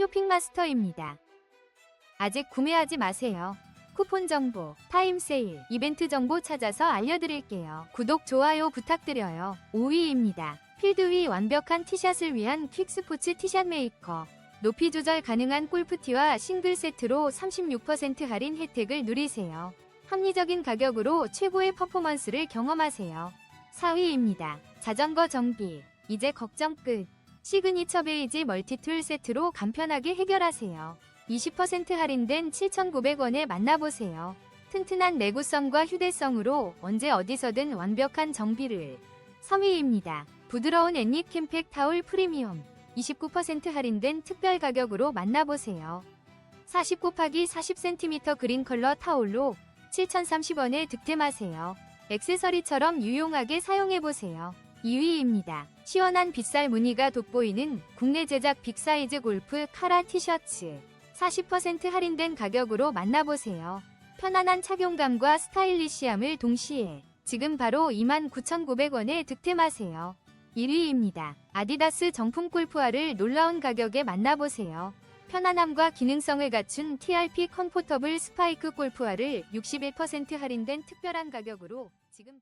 쇼핑마스터입니다. 아직 구매하지 마세요. 쿠폰 정보, 타임 세일, 이벤트 정보 찾아서 알려드릴게요. 구독, 좋아요 부탁드려요. 5위입니다. 필드 위 완벽한 티샷을 위한 퀵스포츠 티샷 메이커. 높이 조절 가능한 골프티와 싱글 세트로 36% 할인 혜택을 누리세요. 합리적인 가격으로 최고의 퍼포먼스를 경험하세요. 4위입니다. 자전거 정비. 이제 걱정 끝. 시그니처 베이지 멀티툴 세트로 간편하게 해결하세요. 20% 할인된 7,900원에 만나보세요. 튼튼한 내구성과 휴대성으로 언제 어디서든 완벽한 정비를. 3위입니다. 부드러운 애닉 캠팩 타올 프리미엄. 29% 할인된 특별 가격으로 만나보세요. 40 곱하기 40cm 그린 컬러 타올로 7,030원에 득템하세요. 액세서리처럼 유용하게 사용해보세요. 2위입니다. 시원한 빗살 무늬가 돋보이는 국내 제작 빅사이즈 골프 카라 티셔츠. 40% 할인된 가격으로 만나보세요. 편안한 착용감과 스타일리시함을 동시에 지금 바로 29,900원에 득템하세요. 1위입니다. 아디다스 정품 골프화를 놀라운 가격에 만나보세요. 편안함과 기능성을 갖춘 TRP 컴포터블 스파이크 골프화를 61% 할인된 특별한 가격으로 지금